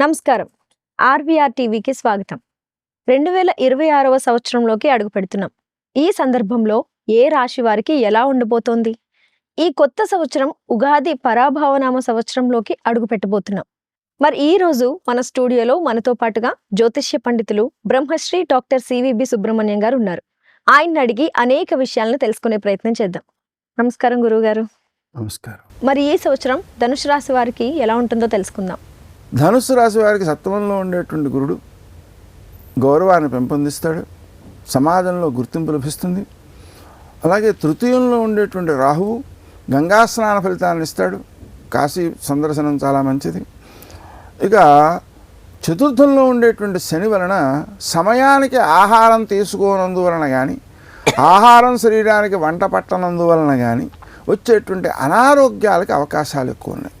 నమస్కారం. ఆర్వీఆర్ టీవీకి స్వాగతం. రెండు వేల ఇరవై ఆరవ సంవత్సరంలోకి అడుగు పెడుతున్నాం ఈ సందర్భంలో ఏ రాశి వారికి ఎలా ఉండబోతోంది ఈ కొత్త సంవత్సరం ఉగాది పరాభావనామ సంవత్సరంలోకి అడుగు పెట్టబోతున్నాం మరి ఈ రోజు మన స్టూడియోలో మనతో పాటుగా జ్యోతిష్య పండితులు బ్రహ్మశ్రీ డాక్టర్ సివిబి సుబ్రహ్మణ్యం గారు ఉన్నారు. ఆయన్ని అడిగి అనేక విషయాలను తెలుసుకునే ప్రయత్నం చేద్దాం. నమస్కారం గురువుగారు. నమస్కారం. మరి ఈ సంవత్సరం ధనుసు రాశి వారికి ఎలా ఉంటుందో తెలుసుకుందాం. ధనుస్సు రాశి వారికి సత్వంలో ఉండేటువంటి గురుడు గౌరవాన్ని పెంపొందిస్తాడు సమాజంలో గుర్తింపు లభిస్తుంది. అలాగే తృతీయంలో ఉండేటువంటి రాహువు గంగా స్నాన ఫలితాన్ని ఇస్తాడు. కాశీ సందర్శనం చాలా మంచిది. ఇక చతుర్థంలో ఉండేటువంటి శని వలన సమయానికి ఆహారం తీసుకోనందువలన కానీ ఆహారం శరీరానికి వంట పట్టనందువలన కానీ వచ్చేటువంటి అనారోగ్యాలకు అవకాశాలు ఎక్కువ ఉన్నాయి.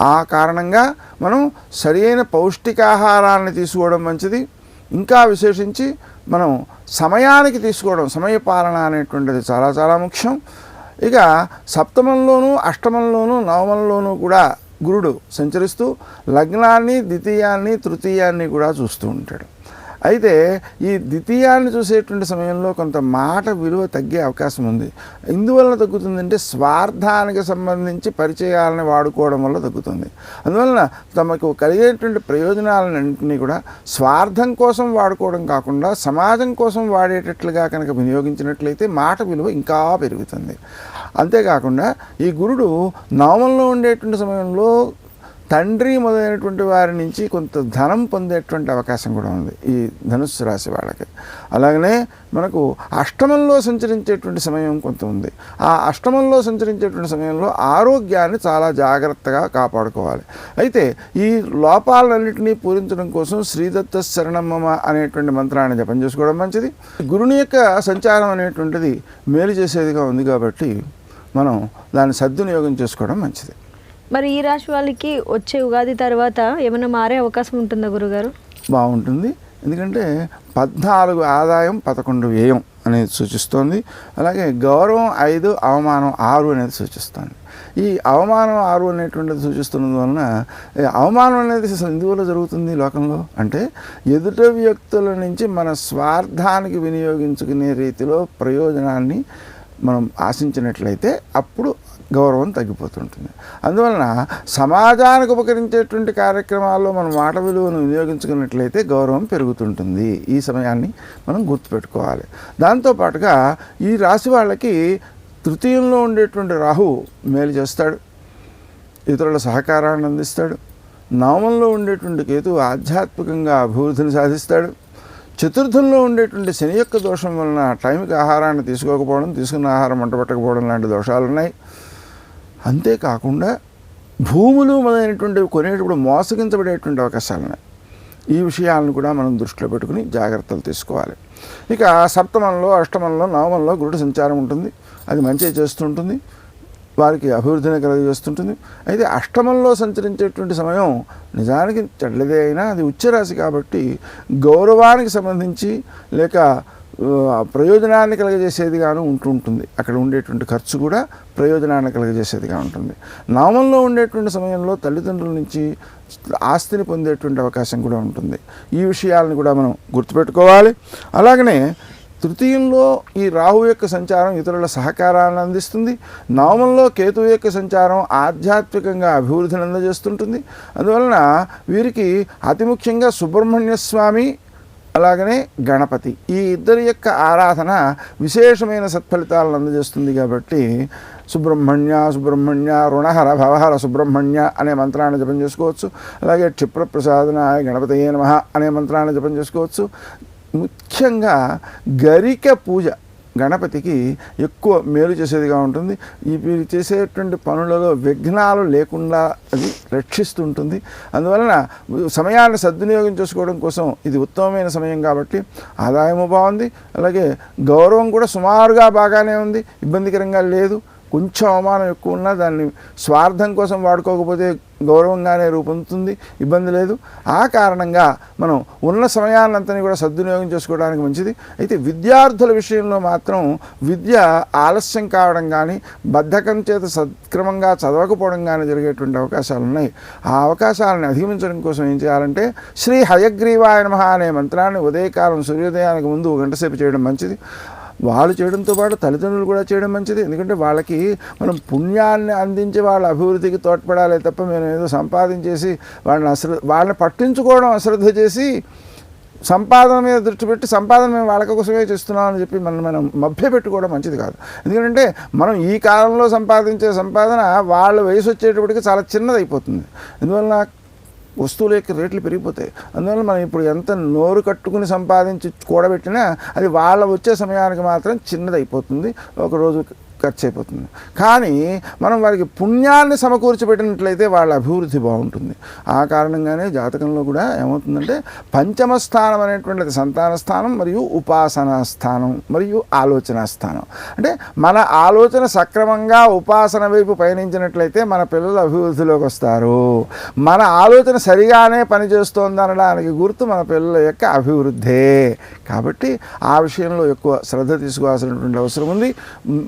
ఆ కారణంగా మనం సరైన పౌష్టికాహారాన్ని తీసుకోవడం మంచిది. ఇంకా విశేషించి మనం సమయానికి తీసుకోవడం సమయపాలన అనేటువంటిది చాలా చాలా ముఖ్యం. ఇక సప్తమంలోనూ అష్టమంలోనూ నవమంలోనూ కూడా గురుడు సంచరిస్తూ లగ్నాన్ని ద్వితీయాన్ని తృతీయాన్ని కూడా చూస్తూ ఉంటాడు. అయితే ఈ ద్వితీయాన్ని చూసేటువంటి సమయంలో కొంత మాట విలువ తగ్గే అవకాశం ఉంది. ఎందువలన తగ్గుతుందంటే స్వార్థానికి సంబంధించి పరిచయాలను వాడుకోవడం వల్ల తగ్గుతుంది. అందువలన తమకు కలిగేటువంటి ప్రయోజనాలన్నింటినీ కూడా స్వార్థం కోసం వాడుకోవడం కాకుండా సమాజం కోసం వాడేటట్లుగా కనుక వినియోగించినట్లయితే మాట విలువ ఇంకా పెరుగుతుంది. అంతేకాకుండా ఈ గురుడు నవమంలో ఉండేటువంటి సమయంలో తండ్రి మొదలైనటువంటి వారి నుంచి కొంత ధనం పొందేటువంటి అవకాశం కూడా ఉంది ఈ ధనుస్సు రాశి వాళ్ళకి. అలాగనే మనకు అష్టమంలో సంచరించేటువంటి సమయం కొంత ఉంది. ఆ అష్టమంలో సంచరించేటువంటి సమయంలో ఆరోగ్యాన్ని చాలా జాగ్రత్తగా కాపాడుకోవాలి. అయితే ఈ లోపాలన్నింటినీ పూరించడం కోసం శ్రీదత్త శరణమ్మ అనేటువంటి మంత్రాన్ని జపం చేసుకోవడం మంచిది. గురుని యొక్క సంచారం అనేటువంటిది మేలు చేసేదిగా ఉంది కాబట్టి మనం దాన్ని సద్వినియోగం చేసుకోవడం మంచిది. మరి ఈ రాశి వాళ్ళకి వచ్చే ఉగాది తర్వాత ఏమైనా మారే అవకాశం ఉంటుందా గురుగారు? బాగుంటుంది. ఎందుకంటే పద్నాలుగు ఆదాయం పదకొండు వ్యయం అనేది సూచిస్తోంది. అలాగే గౌరవం ఐదు అవమానం ఆరు అనేది సూచిస్తుంది. ఈ అవమానం ఆరు అనేటువంటిది సూచిస్తున్నందు వలన అవమానం అనేది ఎందువల్ల జరుగుతుంది లోకంలో? అంటే ఎదుట వ్యక్తుల నుంచి మన స్వార్థానికి వినియోగించుకునే రీతిలో ప్రయోజనాన్ని మనం ఆశించినట్లయితే అప్పుడు గౌరవం తగ్గిపోతుంటుంది. అందువలన సమాజానికి ఉపకరించేటువంటి కార్యక్రమాల్లో మనం మాట విలువను వినియోగించుకున్నట్లయితే గౌరవం పెరుగుతుంటుంది. ఈ సమయాన్ని మనం గుర్తుపెట్టుకోవాలి. దాంతోపాటుగా ఈ రాశి వాళ్ళకి తృతీయంలో ఉండేటువంటి రాహు మేలు చేస్తాడు. ఇతరుల సహకారాన్ని అందిస్తాడు. నవమంలో ఉండేటువంటి కేతు ఆధ్యాత్మికంగా అభివృద్ధిని సాధిస్తాడు. చతుర్థంలో ఉండేటువంటి శని యొక్క దోషం వలన టైంకి ఆహారాన్ని తీసుకోకపోవడం తీసుకున్న ఆహారం మంటపెట్టకపోవడం లాంటి దోషాలు ఉన్నాయి. అంతేకాకుండా భూములు మొదలైనటువంటివి కొనేటప్పుడు మోసగించబడేటువంటి అవకాశాలు ఉన్నాయి. ఈ విషయాలను కూడా మనం దృష్టిలో పెట్టుకుని జాగ్రత్తలు తీసుకోవాలి. ఇక సప్తమంలో అష్టమంలో నవమంలో గురుడు సంచారం ఉంటుంది. అది మంచి చేస్తుంటుంది. వారికి అభివృద్ధిని కలుగజేస్తుంటుంది. అయితే అష్టమంలో సంచరించేటువంటి సమయం నిజానికి చెడ్డదే అయినా అది ఉచ్చరాశి కాబట్టి గౌరవానికి సంబంధించి లేక ప్రయోజనాన్ని కలగజేసేదిగాను ఉంటుంటుంది. అక్కడ ఉండేటువంటి ఖర్చు కూడా ప్రయోజనాన్ని కలగజేసేదిగా ఉంటుంది. నామంలో ఉండేటువంటి సమయంలో తల్లిదండ్రుల నుంచి ఆస్తిని పొందేటువంటి అవకాశం కూడా ఉంటుంది. ఈ విషయాలను కూడా మనం గుర్తుపెట్టుకోవాలి. అలాగనే తృతీయంలో ఈ రాహు యొక్క సంచారం ఇతరుల సహకారాన్ని అందిస్తుంది. నవమంలో కేతువు యొక్క సంచారం ఆధ్యాత్మికంగా అభివృద్ధిని అందజేస్తుంటుంది. అందువలన వీరికి అతి ముఖ్యంగా సుబ్రహ్మణ్య స్వామి అలాగనే గణపతి ఈ ఇద్దరి యొక్క ఆరాధన విశేషమైన సత్ఫలితాలను అందజేస్తుంది కాబట్టి సుబ్రహ్మణ్య సుబ్రహ్మణ్య రుణహర భవహర సుబ్రహ్మణ్య అనే మంత్రాన్ని జపం చేసుకోవచ్చు. అలాగే క్షిప్రప్రసాదనాయ గణపతయే నమ అనే మంత్రాన్ని జపం చేసుకోవచ్చు. ముఖ్యంగా గరిక పూజ గణపతికి ఎక్కువ మేలు చేసేదిగా ఉంటుంది. ఈ వీరు చేసేటువంటి పనులలో విఘ్నాలు లేకుండా అది రక్షిస్తుంటుంది. అందువలన సమయాన్ని సద్వినియోగం చేసుకోవడం కోసం ఇది ఉత్తమమైన సమయం కాబట్టి ఆదాయము బాగుంది. అలాగే గౌరవం కూడా సుమారుగా బాగానే ఉంది. ఇబ్బందికరంగా లేదు. కొంచెం అవమానం ఎక్కువ ఉన్నా దాన్ని స్వార్థం కోసం వాడుకోకపోతే గౌరవంగానే రూపొందుతుంది ఇబ్బంది లేదు. ఆ కారణంగా మనం ఉన్న సమయాన్నంతని కూడా సద్వినియోగం చేసుకోవడానికి మంచిది. అయితే విద్యార్థుల విషయంలో మాత్రం విద్య ఆలస్యం కావడం కానీ బద్ధకం చేత సక్రమంగా చదవకపోవడం కానీ జరిగేటువంటి అవకాశాలు ఉన్నాయి. ఆ అవకాశాలను అధిగమించడం కోసం ఏం చేయాలంటే శ్రీ హయగ్రీవాయ నమః అనే మంత్రాన్ని ఉదయకాలం సూర్యోదయానికి ముందు గంటసేపు గంట సేపు చేయడం మంచిది. వాళ్ళు చేయడంతో పాటు తల్లిదండ్రులు కూడా చేయడం మంచిది. ఎందుకంటే వాళ్ళకి మనం పుణ్యాన్ని అందించి వాళ్ళ అభివృద్ధికి తోడ్పడాలి తప్ప మేము ఏదో సంపాదించేసి వాళ్ళని అశ్ర వాళ్ళని పట్టించుకోవడం అశ్రద్ధ చేసి సంపాదన మీద దృష్టి పెట్టి సంపాదన మేము వాళ్ళ కోసమే చేస్తున్నాం అని చెప్పి మనం మనం మభ్య పెట్టుకోవడం మంచిది కాదు. ఎందుకంటే మనం ఈ కాలంలో సంపాదించే సంపాదన వాళ్ళ వయసు వచ్చేటప్పటికి చాలా చిన్నది అయిపోతుంది వస్తువుల యొక్క రేట్లు పెరిగిపోతాయి. అందువల్ల మనం ఇప్పుడు ఎంత నోరు కట్టుకుని సంపాదించి కూడబెట్టినా అది వాళ్ళ వచ్చే సమయానికి మాత్రం చిన్నది అయిపోతుంది ఒకరోజు ఖర్చు అయిపోతుంది కానీ మనం వారికి పుణ్యాన్ని సమకూర్చి పెట్టినట్లయితే వాళ్ళ అభివృద్ధి బాగుంటుంది. ఆ కారణంగానే జాతకంలో కూడా ఏమవుతుందంటే పంచమ స్థానం అనేటువంటిది సంతాన స్థానం మరియు ఉపాసనా స్థానం మరియు ఆలోచన స్థానం. అంటే మన ఆలోచన సక్రమంగా ఉపాసన వైపు పయనించినట్లయితే మన పిల్లలు అభివృద్ధిలోకి వస్తారు. మన ఆలోచన సరిగానే పనిచేస్తోందనడానికి గుర్తు మన పిల్లల యొక్క అభివృద్ధే. కాబట్టి ఆ విషయంలో ఎక్కువ శ్రద్ధ తీసుకోవాల్సినటువంటి అవసరం ఉంది.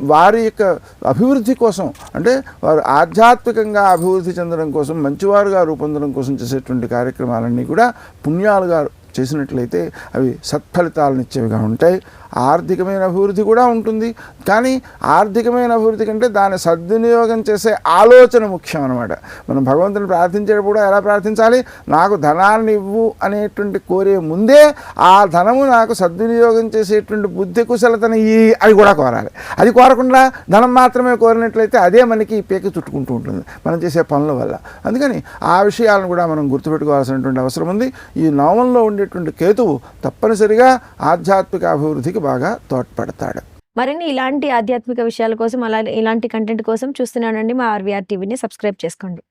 వారి యొక్క అభివృద్ధి కోసం అంటే వారు ఆధ్యాత్మికంగా అభివృద్ధి చెందడం కోసం మంచివారుగా రూపొందడం కోసం చేసేటువంటి కార్యక్రమాలన్నీ కూడా పుణ్యాలుగా చేసినట్లయితే అవి సత్ఫలితాలనిచ్చేవిగా ఉంటాయి. ఆర్థికమైన అభివృద్ధి కూడా ఉంటుంది. కానీ ఆర్థికమైన అభివృద్ధి కంటే దాన్ని సద్వినియోగం చేసే ఆలోచన ముఖ్యం అనమాట మనం భగవంతుని ప్రార్థించేటప్పుడు కూడా ఎలా ప్రార్థించాలి? నాకు ధనాన్ని ఇవ్వు అనేటువంటి కోరే ముందే ఆ ధనము నాకు సద్వినియోగం చేసేటువంటి బుద్ధి కుశలతను ఈ అది కూడా కోరాలి. అది కోరకుండా ధనం మాత్రమే కోరినట్లయితే అదే మనకి పేక చుట్టుకుంటూ ఉంటుంది మనం చేసే పనుల వల్ల. అందుకని ఆ విషయాలను కూడా మనం గుర్తుపెట్టుకోవాల్సినటువంటి అవసరం ఉంది. ఈ నవమంలో ఉండేటువంటి కేతువు తప్పనిసరిగా ఆధ్యాత్మిక అభివృద్ధికి బాగా తోడ్పడతాడు. మరిన్ని ఇలాంటి ఆధ్యాత్మిక విషయాల కోసం అలా ఇలాంటి కంటెంట్ కోసం చూస్తున్నానండి మా ఆర్వీఆర్ టీవీని సబ్స్క్రైబ్ చేసుకోండి.